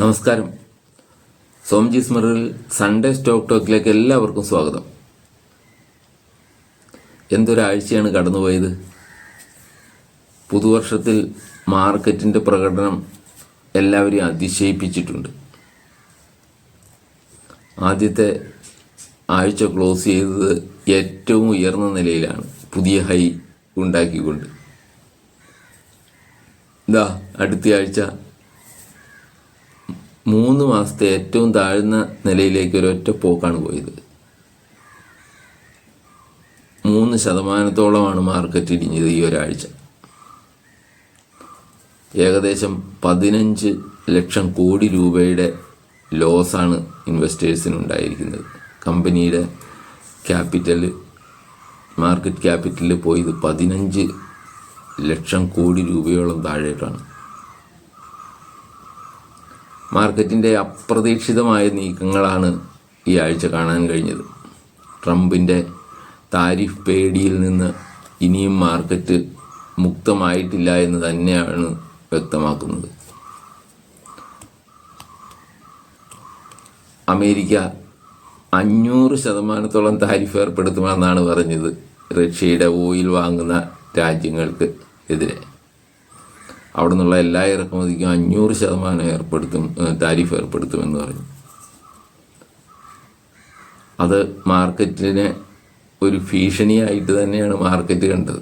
നമസ്കാരം. സോംജി സ്മറിൽ Sunday stock ടോക്കിലേക്ക് എല്ലാവർക്കും സ്വാഗതം. എന്തൊരാഴ്ചയാണ് കടന്നുപോയത്? പുതുവർഷത്തിൽ മാർക്കറ്റിന്റെ പ്രകടനം എല്ലാവരെയും അതിശയിപ്പിച്ചിട്ടുണ്ട്. ആദ്യത്തെ ആഴ്ച ക്ലോസ് ചെയ്തത് ഏറ്റവും ഉയർന്ന നിലയിലാണ്. പുതിയ ഹൈ ഉണ്ടാക്കിക്കൊണ്ട്. ഇതാ അടുത്ത ആഴ്ച മൂന്ന് മാസത്തെ ഏറ്റവും താഴ്ന്ന നിലയിലേക്ക് ഒരൊറ്റ പോക്കാണ് പോയത്. മൂന്ന് ശതമാനത്തോളമാണ് മാർക്കറ്റ് ഇടിഞ്ഞത് ഈ ഒരാഴ്ച. ഏകദേശം പതിനഞ്ച് ലക്ഷം കോടി രൂപയുടെ ലോസാണ് ഇൻവെസ്റ്റേഴ്സിന് ഉണ്ടായിരിക്കുന്നത് കമ്പനിയുടെ ക്യാപിറ്റൽ മാർക്കറ്റ് ക്യാപിറ്റലിൽ പോയത് പതിനഞ്ച് ലക്ഷം കോടി രൂപയോളം താഴേക്കാണ് മാർക്കറ്റിന്റെ അപ്രതീക്ഷിതമായ നീക്കങ്ങളാണ് ഈ ആഴ്ച കാണാൻ കഴിഞ്ഞത്. ട്രംപിന്റെ താരിഫ് പേടിയിൽ നിന്ന് ഇനിയും മാർക്കറ്റ് മുക്തമായിട്ടില്ല എന്ന് തന്നെയാണ് വ്യക്തമാക്കുന്നത്. അമേരിക്ക അഞ്ഞൂറ് ശതമാനത്തോളം താരിഫ് ഏർപ്പെടുത്തുമെന്നാണ് പറഞ്ഞത് റഷ്യയുടെ ഓയിൽ വാങ്ങുന്ന രാജ്യങ്ങൾക്ക് എതിരെ. അവിടെ നിന്നുള്ള എല്ലാ ഇറക്കുമതിക്കും അഞ്ഞൂറ് ശതമാനം ഏർപ്പെടുത്തും താരിഫ് ഏർപ്പെടുത്തുമെന്ന് പറഞ്ഞു. അത് മാർക്കറ്റിനെ ഒരു ഭീഷണിയായിട്ട് തന്നെയാണ് മാർക്കറ്റ് കണ്ടത്.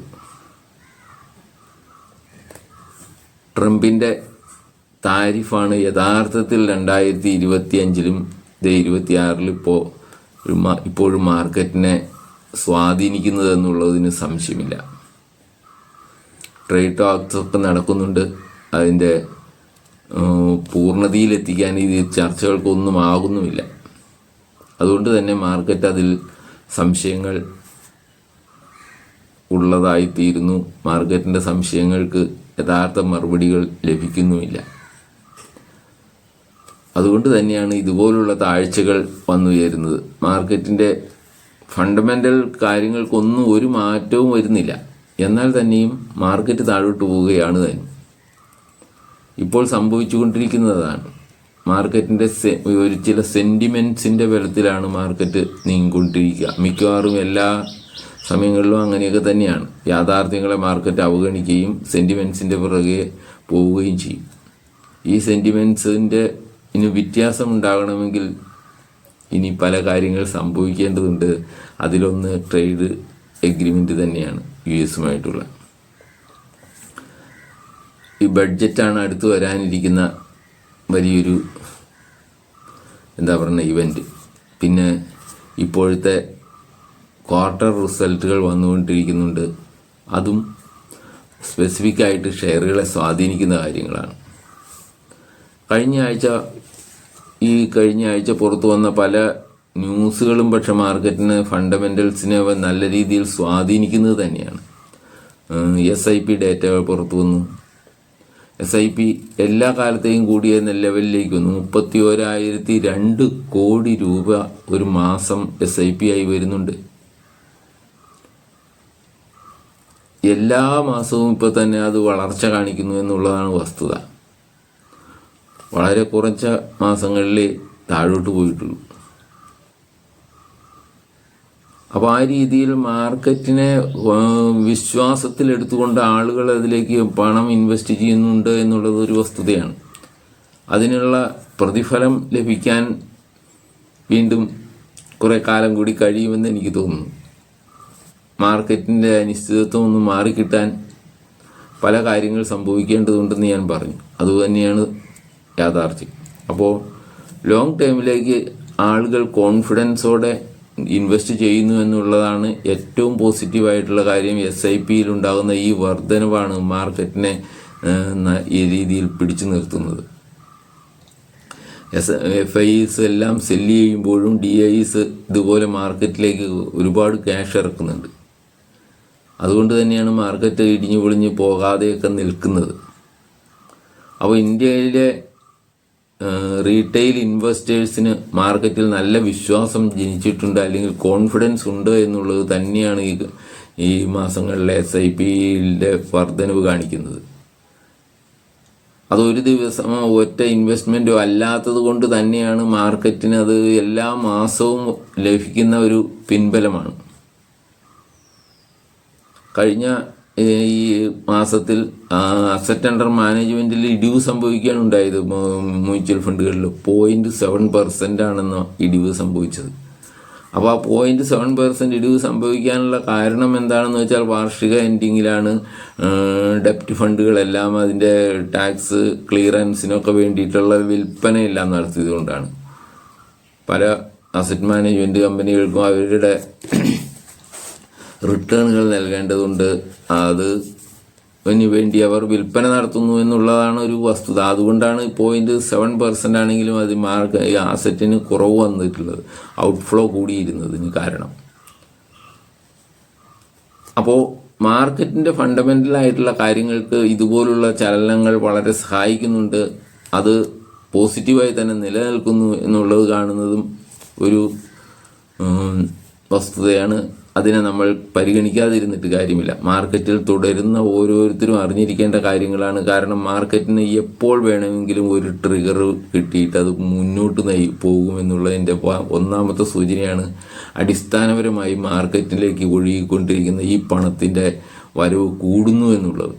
ട്രംപിന്റെ താരിഫാണ് യഥാർത്ഥത്തിൽ രണ്ടായിരത്തി ഇരുപത്തി അഞ്ചിലും ഇരുപത്തിയാറിലും ഇപ്പോൾ ഇപ്പോഴും മാർക്കറ്റിനെ സ്വാധീനിക്കുന്നത് എന്നുള്ളതിന് സംശയമില്ല. ട്രേഡ് ടോക്സ് ഒക്കെ നടക്കുന്നുണ്ട്. അതിന്റെ പൂർണതയിലെത്തിക്കാൻ ഇത് ചർച്ചകൾക്കൊന്നും ആകുന്നുമില്ല. അതുകൊണ്ട് തന്നെ മാർക്കറ്റ് അതിൽ സംശയങ്ങൾ ഉള്ളതായിത്തീരുന്നു. മാർക്കറ്റിന്റെ സംശയങ്ങൾക്ക് യഥാർത്ഥ മറുപടികൾ ലഭിക്കുന്നുമില്ല. അതുകൊണ്ട് തന്നെയാണ് ഇതുപോലുള്ള താഴ്ചകൾ വന്നുയരുന്നത്. മാർക്കറ്റിന്റെ ഫണ്ടമെന്റൽ കാര്യങ്ങൾക്കൊന്നും ഒരു മാറ്റവും വരുന്നില്ല. എന്നാൽ തന്നെയും മാർക്കറ്റ് താഴോട്ട് പോവുകയാണ് തന്നെ. ഇപ്പോൾ സംഭവിച്ചുകൊണ്ടിരിക്കുന്നതാണ്. മാർക്കറ്റിന്റെ ഒരു ചില സെന്റിമെന്റ്സിന്റെ ബലത്തിലാണ് മാർക്കറ്റ് നീങ്ങിക്കൊണ്ടിരിക്കുക. മിക്കവാറും എല്ലാ സമയങ്ങളിലും അങ്ങനെയൊക്കെ തന്നെയാണ്. യാഥാർത്ഥ്യങ്ങളെ മാർക്കറ്റ് അവഗണിക്കുകയും സെന്റിമെന്റ്സിന്റെ പുറകെ പോവുകയും ചെയ്യും. ഈ സെന്റിമെന്റ്സിന്റെ ഇനി വ്യത്യാസം ഉണ്ടാകണമെങ്കിൽ ഇനി പല കാര്യങ്ങൾ സംഭവിക്കേണ്ടതുണ്ട്. അതിലൊന്ന് ട്രേഡ് എഗ്രിമെന്റ് തന്നെയാണ്. യു എസുമായിട്ടുള്ള ഈ ബഡ്ജറ്റാണ് അടുത്ത് വരാനിരിക്കുന്ന വലിയൊരു എന്താ പറയുന്ന ഇവന്റ് പിന്നെ ഇപ്പോഴത്തെ ക്വാർട്ടർ റിസൾട്ടുകൾ വന്നുകൊണ്ടിരിക്കുന്നുണ്ട്. അതും സ്പെസിഫിക് ആയിട്ട് ഷെയറുകളെ സ്വാധീനിക്കുന്ന കാര്യങ്ങളാണ്. കഴിഞ്ഞ ആഴ്ച ഈ കഴിഞ്ഞ ആഴ്ച പുറത്തു വന്ന പല ന്യൂസുകളും പക്ഷെ മാർക്കറ്റിനെ ഫണ്ടമെന്റൽസിനെ നല്ല രീതിയിൽ സ്വാധീനിക്കുന്നത് തന്നെയാണ്. എസ് ഐ പി ഡേറ്റ പുറത്തു വന്നു. എസ് ഐ പി എല്ലാ കാലത്തെയും കൂടിയ ലെവലിലേക്ക് വന്നു. മുപ്പത്തി ഓരായിരത്തി രണ്ട് കോടി രൂപ ഒരു മാസം എസ് ഐ പി ആയി വരുന്നുണ്ട്. എല്ലാ മാസവും ഇപ്പോൾ തന്നെ അത് വളർച്ച കാണിക്കുന്നു എന്നുള്ളതാണ് വസ്തുത. വളരെ കുറച്ച മാസങ്ങളിൽ താഴോട്ട് പോയിട്ടുള്ളൂ. അപ്പോൾ ആ രീതിയിൽ മാർക്കറ്റിനെ വിശ്വാസത്തിൽ എടുത്തുകൊണ്ട് ആളുകൾ അതിലേക്ക് പണം ഇൻവെസ്റ്റ് ചെയ്യുന്നുണ്ട് എന്നുള്ളത് ഒരു വസ്തുതയാണ്. അതിനുള്ള പ്രതിഫലം ലഭിക്കാൻ വീണ്ടും കുറേ കാലം കൂടി കഴിയുമെന്ന് എനിക്ക് തോന്നുന്നു. മാർക്കറ്റിന്റെ അനിശ്ചിതത്വം ഒന്ന് മാറിക്കിട്ടാൻ പല കാര്യങ്ങൾ സംഭവിക്കേണ്ടതുണ്ടെന്ന് ഞാൻ പറഞ്ഞു. അതുതന്നെയാണ് യാഥാർത്ഥ്യം. അപ്പോൾ ലോങ് ടൈമിലേക്ക് ആളുകൾ കോൺഫിഡൻസോടെ ഇൻവെസ്റ്റ് ചെയ്യുന്നു എന്നുള്ളതാണ് ഏറ്റവും പോസിറ്റീവായിട്ടുള്ള കാര്യം. എസ് ഐ പിയിൽ ഉണ്ടാകുന്ന ഈ വർധനവാണ് മാർക്കറ്റിനെ ഈ രീതിയിൽ പിടിച്ചു നിർത്തുന്നത്. എസ് എഫ് ഐസ് എല്ലാം സെല്ല് ചെയ്യുമ്പോഴും ഡി ഐസ് ഇതുപോലെ മാർക്കറ്റിലേക്ക് ഒരുപാട് ക്യാഷ് ഇറക്കുന്നുണ്ട്. അതുകൊണ്ട് തന്നെയാണ് മാർക്കറ്റ് ഇടിഞ്ഞു പൊളിഞ്ഞ് പോകാതെയൊക്കെ നിൽക്കുന്നത്. അപ്പോൾ ഇന്ത്യയിലെ റീറ്റെയിൽ ഇൻവെസ്റ്റേഴ്സിന് മാർക്കറ്റിൽ നല്ല വിശ്വാസം ജനിച്ചിട്ടുണ്ട് അല്ലെങ്കിൽ കോൺഫിഡൻസ് ഉണ്ട് എന്നുള്ളത് തന്നെയാണ് ഈ ഈ മാസങ്ങളിലെ എസ് ഐ പിയിലെ വർധനവ് കാണിക്കുന്നത്. അതൊരു ദിവസം ഒറ്റ ഇൻവെസ്റ്റ്മെന്റോ അല്ലാത്തത് കൊണ്ട് തന്നെയാണ് മാർക്കറ്റിന് അത് എല്ലാ മാസവും ലഭിക്കുന്ന ഒരു പിൻബലമാണ്. കഴിഞ്ഞ ഈ മാസത്തിൽ അസറ്റ് അണ്ടർ മാനേജ്മെന്റിൽ ഇടിവ് സംഭവിക്കുകയാണ് ഉണ്ടായത്. മ്യൂച്വൽ ഫണ്ടുകളിൽ പോയിന്റ് സെവൻ പെർസെന്റ് ആണെന്ന് ഇടിവ് സംഭവിച്ചത്. അപ്പോൾ ആ പോയിന്റ് സെവൻ പെർസെന്റ് ഇടിവ് സംഭവിക്കാനുള്ള കാരണം എന്താണെന്ന് വെച്ചാൽ വാർഷിക എൻഡിങ്ങിലാണ് ഡെപ്റ്റ് ഫണ്ടുകളെല്ലാം അതിന്റെ ടാക്സ് ക്ലിയറൻസിനൊക്കെ വേണ്ടിയിട്ടുള്ള വിൽപ്പനയെല്ലാം നടത്തിയത് കൊണ്ടാണ് പല അസറ്റ് മാനേജ്മെന്റ് കമ്പനികൾക്കും അവരുടെ റിട്ടേണുകൾ നൽകേണ്ടതുണ്ട്. അത് അതിന് വേണ്ടി അവർ വിൽപ്പന നടത്തുന്നു എന്നുള്ളതാണ് ഒരു വസ്തുത. അതുകൊണ്ടാണ് പോയിന്റ് സെവൻ പെർസെന്റ് ആണെങ്കിലും അത് മാർക്ക് ആസറ്റിന് കുറവ് വന്നിട്ടുള്ളത്. ഔട്ട്ഫ്ലോ കൂടിയിരുന്നതിന് കാരണം. അപ്പോൾ മാർക്കറ്റിന്റെ ഫണ്ടമെന്റൽ ആയിട്ടുള്ള കാര്യങ്ങൾക്ക് ഇതുപോലുള്ള ചലനങ്ങൾ വളരെ സഹായിക്കുന്നുണ്ട്. അത് പോസിറ്റീവായി തന്നെ നിലനിൽക്കുന്നു എന്നുള്ളത് കാണുന്നതും ഒരു വസ്തുതയാണ്. അതിനെ നമ്മൾ പരിഗണിക്കാതിരുന്നിട്ട് കാര്യമില്ല. മാർക്കറ്റിൽ തുടരുന്ന ഓരോരുത്തരും അറിഞ്ഞിരിക്കേണ്ട കാര്യങ്ങളാണ്. കാരണം മാർക്കറ്റിന് എപ്പോൾ വേണമെങ്കിലും ഒരു ട്രിഗർ കിട്ടിയിട്ട് അത് മുന്നോട്ട് നയി പോകുമെന്നുള്ളതിന്റെ ഒന്നാമത്തെ സൂചനയാണ് അടിസ്ഥാനപരമായി മാർക്കറ്റിലേക്ക് ഒഴുകിക്കൊണ്ടിരിക്കുന്ന ഈ പണത്തിന്റെ വരവ് കൂടുന്നു എന്നുള്ളത്.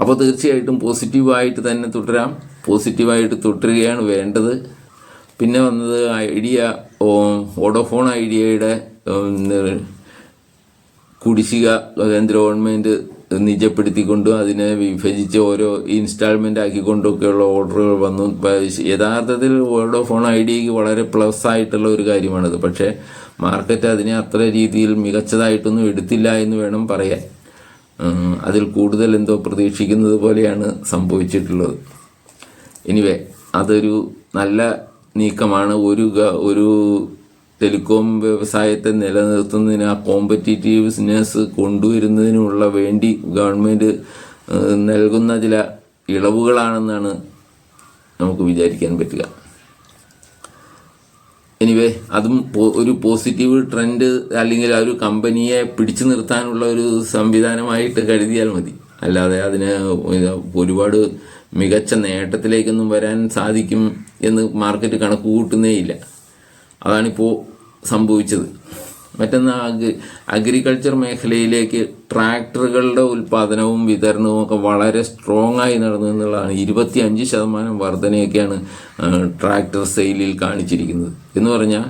അപ്പോൾ തീർച്ചയായിട്ടും പോസിറ്റീവായിട്ട് തന്നെ തുടരാം. പോസിറ്റീവായിട്ട് തുടരുകയാണ് വേണ്ടത്. പിന്നെ വന്നത് ഐഡിയ വോഡോഫോൺ ഐഡിയയുടെ കുടിശിക കേന്ദ്ര ഗവൺമെന്റ് നിജപ്പെടുത്തിക്കൊണ്ടും അതിനെ വിഭജിച്ച് ഓരോ ഇൻസ്റ്റാൾമെന്റ് ആക്കിക്കൊണ്ടൊക്കെയുള്ള ഓർഡറുകൾ വന്നു. യഥാർത്ഥത്തിൽ വോഡോഫോൺ ഐഡിയക്ക് വളരെ പ്ലസ് ആയിട്ടുള്ള ഒരു കാര്യമാണത്. പക്ഷേ മാർക്കറ്റ് അതിനെ അത്ര രീതിയിൽ മികച്ചതായിട്ടൊന്നും എടുത്തില്ല എന്ന് വേണം പറയാൻ. അതിൽ കൂടുതൽ എന്തോ പ്രതീക്ഷിക്കുന്നത് പോലെയാണ് സംഭവിച്ചിട്ടുള്ളത്. എനിവേ അതൊരു നല്ല നീക്കമാണ്. ഒരു ഒരു ടെലികോം വ്യവസായത്തെ നിലനിർത്തുന്നതിന് ആ കോമ്പറ്റീറ്റീവ്നെസ് കൊണ്ടുവരുന്നതിനുള്ള വേണ്ടി ഗവൺമെന്റ് നൽകുന്ന ചില ഇളവുകളാണെന്നാണ് നമുക്ക് വിചാരിക്കാൻ പറ്റുക. എനിവേ അതും ഒരു പോസിറ്റീവ് ട്രെൻഡ് അല്ലെങ്കിൽ ആ ഒരു കമ്പനിയെ പിടിച്ചു നിർത്താനുള്ള ഒരു സംവിധാനമായിട്ട് കരുതിയാൽ മതി. അല്ലാതെ അതിന് ഒരുപാട് മികച്ച നേട്ടത്തിലേക്കൊന്നും വരാൻ സാധിക്കും എന്ന് മാർക്കറ്റ് കണക്ക് കൂട്ടുന്നേ ഇല്ല. അതാണിപ്പോൾ സംഭവിച്ചത്. മറ്റൊന്ന് അഗ് അഗ്രികൾച്ചർ മേഖലയിലേക്ക് ട്രാക്ടറുകളുടെ ഉൽപ്പാദനവും വിതരണവും ഒക്കെ വളരെ സ്ട്രോങ് ആയി നടന്നു എന്നുള്ളതാണ്. ഇരുപത്തി അഞ്ച് ശതമാനം വർധനയൊക്കെയാണ് ട്രാക്ടർ സെയിലിൽ കാണിച്ചിരിക്കുന്നത്. എന്ന് പറഞ്ഞാൽ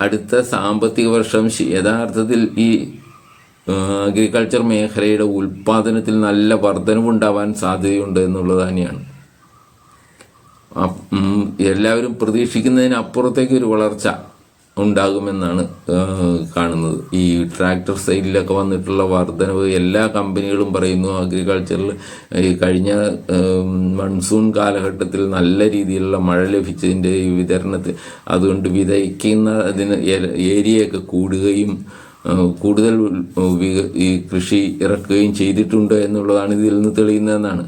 അടുത്ത സാമ്പത്തിക വർഷം യഥാർത്ഥത്തിൽ ഈ അഗ്രികൾച്ചർ മേഖലയുടെ ഉൽപ്പാദനത്തിൽ നല്ല വർധനവുണ്ടാവാൻ സാധ്യതയുണ്ട് എന്നുള്ളത് തന്നെയാണ്. എല്ലാവരും പ്രതീക്ഷിക്കുന്നതിനപ്പുറത്തേക്ക് ഒരു വളർച്ച ഉണ്ടാകുമെന്നാണ് കാണുന്നത്. ഈ ട്രാക്ടർ സൈഡിലൊക്കെ വന്നിട്ടുള്ള വർധനവ് എല്ലാ കമ്പനികളും പറയുന്നു. അഗ്രികൾച്ചറിൽ ഈ കഴിഞ്ഞ മൺസൂൺ കാലഘട്ടത്തിൽ നല്ല രീതിയിലുള്ള മഴ ലഭിച്ചതിന്റെ ഈ വിതരണത്തിൽ അതുകൊണ്ട് വിതയ്ക്കുന്ന അതിന് ഏരിയയൊക്കെ കൂടുകയും കൂടുതൽ ഈ കൃഷി ഇറക്കുകയും ചെയ്തിട്ടുണ്ട് എന്നുള്ളതാണ് ഇതിൽ നിന്ന് തെളിയുന്നതെന്നാണ്.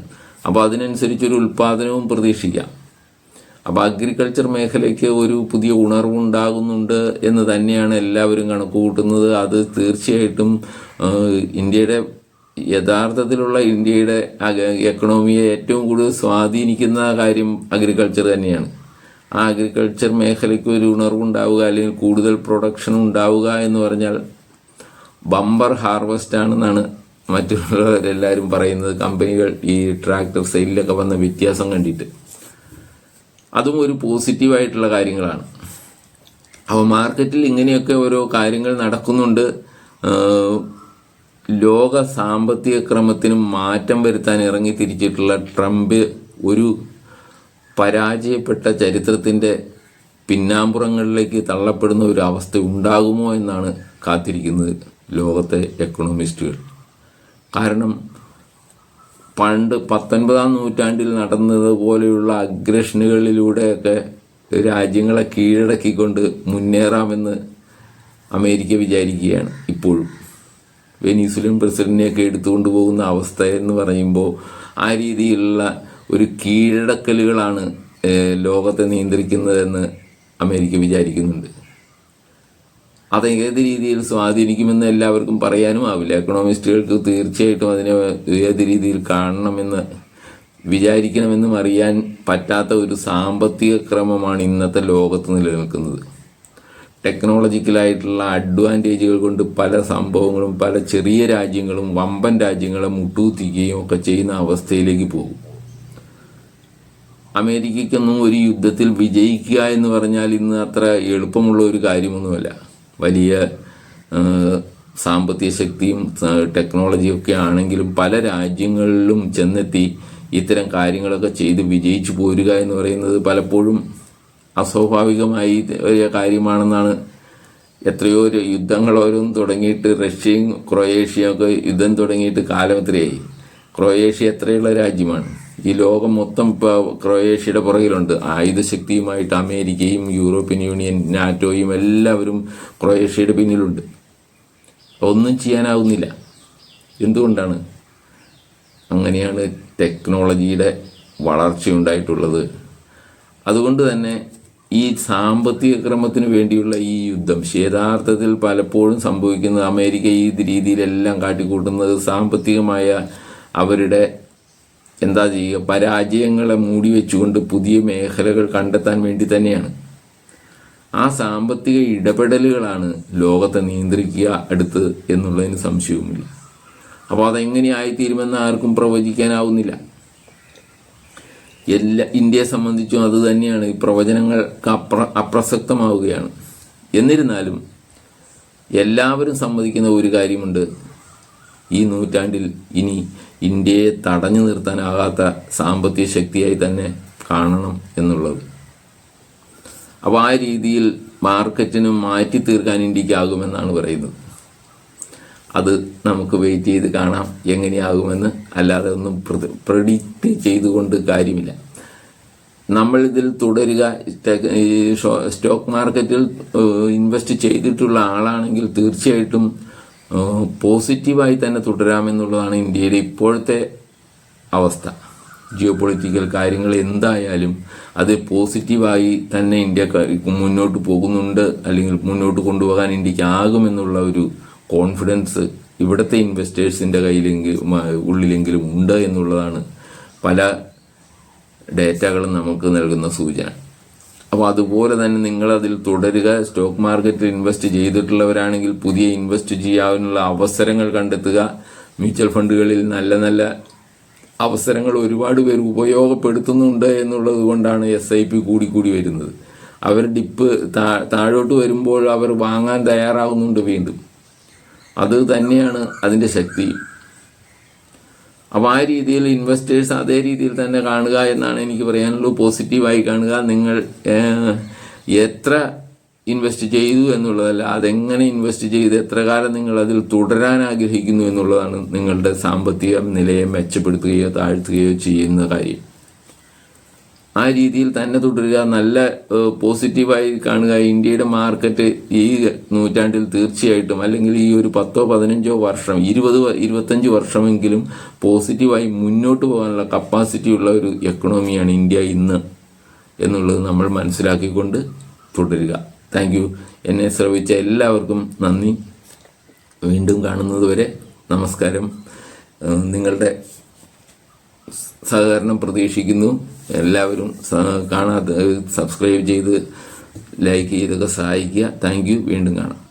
അപ്പോൾ അതിനനുസരിച്ചൊരു ഉൽപ്പാദനവും പ്രതീക്ഷിക്കാം. അപ്പോൾ അഗ്രികൾച്ചർ മേഖലയ്ക്ക് ഒരു പുതിയ ഉണർവുണ്ടാകുന്നുണ്ട് എന്ന് തന്നെയാണ് എല്ലാവരും കണക്ക് കൂട്ടുന്നത് അത് തീർച്ചയായിട്ടും ഇന്ത്യയുടെ യഥാർത്ഥത്തിലുള്ള ഇന്ത്യയുടെ എക്കണോമിയെ ഏറ്റവും കൂടുതൽ സ്വാധീനിക്കുന്ന കാര്യം അഗ്രികൾച്ചർ തന്നെയാണ്. ആ അഗ്രികൾച്ചർ മേഖലയ്ക്ക് ഒരു ഉണർവുണ്ടാവുക അല്ലെങ്കിൽ കൂടുതൽ പ്രൊഡക്ഷൻ ഉണ്ടാവുക എന്ന് പറഞ്ഞാൽ ബമ്പർ ഹാർവസ്റ്റ് ആണെന്നാണ് മറ്റുള്ളവരെല്ലാവരും പറയുന്നത്. കമ്പനികൾ ഈ ട്രാക്ടർ സെയിലിലൊക്കെ വന്ന വ്യത്യാസം കണ്ടിട്ട്. അതും ഒരു പോസിറ്റീവായിട്ടുള്ള കാര്യങ്ങളാണ്. അപ്പോൾ മാർക്കറ്റിൽ ഇങ്ങനെയൊക്കെ ഓരോ കാര്യങ്ങൾ നടക്കുന്നുണ്ട്. ലോക സാമ്പത്തിക ക്രമത്തിന് മാറ്റം വരുത്താൻ ഇറങ്ങി തിരിച്ചിട്ടുള്ള ട്രംപ് ഒരു പരാജയപ്പെട്ട ചരിത്രത്തിന്റെ പിന്നാമ്പുറങ്ങളിലേക്ക് തള്ളപ്പെടുന്ന ഒരു അവസ്ഥ ഉണ്ടാകുമോ എന്നാണ് കാത്തിരിക്കുന്നത് ലോകത്തെ എക്കണോമിസ്റ്റുകൾ കാരണം പണ്ട് പത്തൊൻപതാം നൂറ്റാണ്ടിൽ നടന്നതുപോലെയുള്ള അഗ്രഷനുകളിലൂടെയൊക്കെ രാജ്യങ്ങളെ കീഴടക്കിക്കൊണ്ട് മുന്നേറാമെന്ന് അമേരിക്ക വിചാരിക്കുകയാണ് ഇപ്പോഴും. വെനീസുലൻ പ്രസിഡന്റിനെയൊക്കെ എടുത്തുകൊണ്ട് പോകുന്ന അവസ്ഥ എന്ന് പറയുമ്പോൾ ആ രീതിയിലുള്ള ഒരു കീഴടക്കലുകളാണ് ലോകത്തെ നിയന്ത്രിക്കുന്നതെന്ന് അമേരിക്ക വിചാരിക്കുന്നുണ്ട്. അത് ഏത് രീതിയിൽ സ്വാധീനിക്കുമെന്ന് എല്ലാവർക്കും പറയാനും ആവില്ല. എക്കണോമിസ്റ്റുകൾക്ക് തീർച്ചയായിട്ടും അതിനെ ഏത് രീതിയിൽ കാണണമെന്ന് വിചാരിക്കണമെന്നും അറിയാൻ പറ്റാത്ത ഒരു സാമ്പത്തിക ക്രമമാണ് ഇന്നത്തെ ലോകത്ത് നിലനിൽക്കുന്നത്. ടെക്നോളജിക്കലായിട്ടുള്ള അഡ്വാന്റേജുകൾ കൊണ്ട് പല സംഭവങ്ങളും പല ചെറിയ രാജ്യങ്ങളും വമ്പൻ രാജ്യങ്ങളെ മുട്ടുകുത്തിക്കുകയും ഒക്കെ ചെയ്യുന്ന അവസ്ഥയിലേക്ക് പോകും. അമേരിക്കയ്ക്കൊന്നും ഒരു യുദ്ധത്തിൽ വിജയിക്കുക എന്ന് പറഞ്ഞാൽ ഇന്ന് അത്ര എളുപ്പമുള്ള ഒരു കാര്യമൊന്നുമല്ല. വലിയ സാമ്പത്തിക ശക്തിയും ടെക്നോളജിയും ഒക്കെ ആണെങ്കിലും പല രാജ്യങ്ങളിലും ചെന്നെത്തി ഇത്തരം കാര്യങ്ങളൊക്കെ ചെയ്ത് വിജയിച്ചു പോരുക എന്ന് പറയുന്നത് പലപ്പോഴും അസ്വാഭാവികമായി ഒരു കാര്യമാണെന്നാണ്. എത്രയോ യുദ്ധങ്ങൾ ഓരോന്നും തുടങ്ങിയിട്ട് റഷ്യയും ക്രൊയേഷ്യയും ഒക്കെ യുദ്ധം തുടങ്ങിയിട്ട് കാലം എത്രയായി? ക്രൊയേഷ്യ എത്രയുള്ള രാജ്യമാണ്? ഈ ലോകം മൊത്തം ഇപ്പോൾ ക്രൊയേഷ്യയുടെ പുറകിലുണ്ട്. ആയുധശക്തിയുമായിട്ട് അമേരിക്കയും യൂറോപ്യൻ യൂണിയൻ നാറ്റോയും എല്ലാവരും ക്രൊയേഷ്യയുടെ പിന്നിലുണ്ട്. ഒന്നും ചെയ്യാനാവുന്നില്ല. എന്തുകൊണ്ടാണ്? അങ്ങനെയാണ് ടെക്നോളജിയുടെ വളർച്ചയുണ്ടായിട്ടുള്ളത് അതുകൊണ്ട് തന്നെ ഈ സാമ്പത്തിക ക്രമത്തിന് വേണ്ടിയുള്ള ഈ യുദ്ധം യഥാർത്ഥത്തിൽ പലപ്പോഴും സംഭവിക്കുന്നത് അമേരിക്ക ഈ രീതിയിലെല്ലാം കാട്ടിക്കൂട്ടുന്നത് സാമ്പത്തികമായ അവരുടെ എന്താ ചെയ്യുക? പരാജയങ്ങളെ മൂടി വെച്ചുകൊണ്ട് പുതിയ മേഖലകൾ കണ്ടെത്താൻ വേണ്ടി തന്നെയാണ്. ആ സാമ്പത്തിക ഇടപെടലുകളാണ് ലോകത്തെ നിയന്ത്രിക്കുക അടുത്ത് എന്നുള്ളതിന് സംശയവുമില്ല. അപ്പോൾ അതെങ്ങനെയായിത്തീരുമെന്ന് ആർക്കും പ്രവചിക്കാനാവുന്നില്ല. എല്ലാ ഇന്ത്യയെ സംബന്ധിച്ചും അത് തന്നെയാണ്. ഈ പ്രവചനങ്ങൾക്ക് അപ്ര അപ്രസക്തമാവുകയാണ്. എന്നിരുന്നാലും എല്ലാവരും സമ്മതിക്കുന്ന ഒരു കാര്യമുണ്ട്. ഈ നൂറ്റാണ്ടിൽ ഇനി ഇന്ത്യയെ തടഞ്ഞു നിർത്താനാകാത്ത സാമ്പത്തിക ശക്തിയായി തന്നെ കാണണം എന്നുള്ളത്. അപ്പോൾ ആ രീതിയിൽ മാർക്കറ്റിനും മാറ്റി തീർക്കാൻ ഇന്ത്യക്കാകുമെന്നാണ് പറയുന്നത്. അത് നമുക്ക് വെയിറ്റ് ചെയ്ത് കാണാം എങ്ങനെയാകുമെന്ന് അല്ലാതെ ഒന്നും പ്രഡിക്റ്റ് ചെയ്തുകൊണ്ട് കാര്യമില്ല. നമ്മൾ ഇതിൽ തുടരുക സ്റ്റോക്ക് മാർക്കറ്റിൽ ഇൻവെസ്റ്റ് ചെയ്തിട്ടുള്ള ആളാണെങ്കിൽ തീർച്ചയായിട്ടും പോസിറ്റീവായി തന്നെ തുടരാമെന്നുള്ളതാണ് ഇന്ത്യയുടെ ഇപ്പോഴത്തെ അവസ്ഥ. ജിയോ പൊളിറ്റിക്കൽ കാര്യങ്ങൾ എന്തായാലും അത് പോസിറ്റീവായി തന്നെ ഇന്ത്യ മുന്നോട്ട് പോകുന്നുണ്ട് അല്ലെങ്കിൽ മുന്നോട്ട് കൊണ്ടുപോകാൻ ഇന്ത്യയ്ക്ക് ആകുമെന്നുള്ള ഒരു കോൺഫിഡൻസ് ഇവിടുത്തെ ഇൻവെസ്റ്റേഴ്സിന്റെ കയ്യിലെങ്കിലും ഉള്ളിലെങ്കിലും ഉണ്ട് എന്നുള്ളതാണ് പല ഡേറ്റകളും നമുക്ക് നൽകുന്ന സൂചന. അപ്പോൾ അതുപോലെ തന്നെ നിങ്ങൾ അതിൽ തുടരുക. സ്റ്റോക്ക് മാർക്കറ്റിൽ ഇൻവെസ്റ്റ് ചെയ്തിട്ടുള്ളവരാണെങ്കിൽ പുതിയ ഇൻവെസ്റ്റ് ചെയ്യാനുള്ള അവസരങ്ങൾ കണ്ടെത്തുക. മ്യൂച്വൽ ഫണ്ടുകളിൽ നല്ല നല്ല അവസരങ്ങൾ ഒരുപാട് പേർ ഉപയോഗപ്പെടുത്തുന്നുണ്ട് എന്നുള്ളത് കൊണ്ടാണ് എസ് ഐ പി കൂടിക്കൂടി വരുന്നത്. അവർ ഡിപ്പ് താഴോട്ട് വരുമ്പോൾ അവർ വാങ്ങാൻ തയ്യാറാവുന്നുണ്ട് വീണ്ടും. അത് തന്നെയാണ് അതിന്റെ ശക്തി. അപ്പോൾ ആ രീതിയിൽ ഇൻവെസ്റ്റേഴ്സ് അതേ രീതിയിൽ തന്നെ കാണുക എന്നാണ് എനിക്ക് പറയാനുള്ളൂ പോസിറ്റീവായി കാണുക. നിങ്ങൾ എത്ര ഇൻവെസ്റ്റ് ചെയ്തു എന്നുള്ളതല്ല അതെങ്ങനെ ഇൻവെസ്റ്റ് ചെയ്ത് എത്ര കാലം നിങ്ങൾ അതിൽ തുടരാൻ ആഗ്രഹിക്കുന്നു എന്നുള്ളതാണ് നിങ്ങളുടെ സാമ്പത്തിക നിലയെ മെച്ചപ്പെടുത്തുകയോ താഴ്ത്തുകയോ ചെയ്യുന്ന കാര്യം. ആ രീതിയിൽ തന്നെ തുടരുക. നല്ല പോസിറ്റീവായി കാണുക. ഇന്ത്യയുടെ മാർക്കറ്റ് ഈ നൂറ്റാണ്ടിൽ തീർച്ചയായിട്ടും അല്ലെങ്കിൽ ഈ ഒരു പത്തോ പതിനഞ്ചോ വർഷം ഇരുപത് ഇരുപത്തഞ്ച് വർഷമെങ്കിലും പോസിറ്റീവായി മുന്നോട്ട് പോകാനുള്ള കപ്പാസിറ്റി ഉള്ള ഒരു എക്കണോമിയാണ് ഇന്ത്യ ഇന്ന് എന്നുള്ളത് നമ്മൾ മനസ്സിലാക്കിക്കൊണ്ട് തുടരുക. താങ്ക് യു എന്നെ ശ്രവിച്ച എല്ലാവർക്കും നന്ദി. വീണ്ടും കാണുന്നതുവരെ നമസ്കാരം. നിങ്ങളുടെ സഹകരണം പ്രതീക്ഷിക്കുന്നു. എല്ലാവരും കാണാതെ സബ്സ്ക്രൈബ് ചെയ്ത് ലൈക്ക് ചെയ്തൊക്കെ സഹായിക്കുക. താങ്ക് വീണ്ടും കാണാം.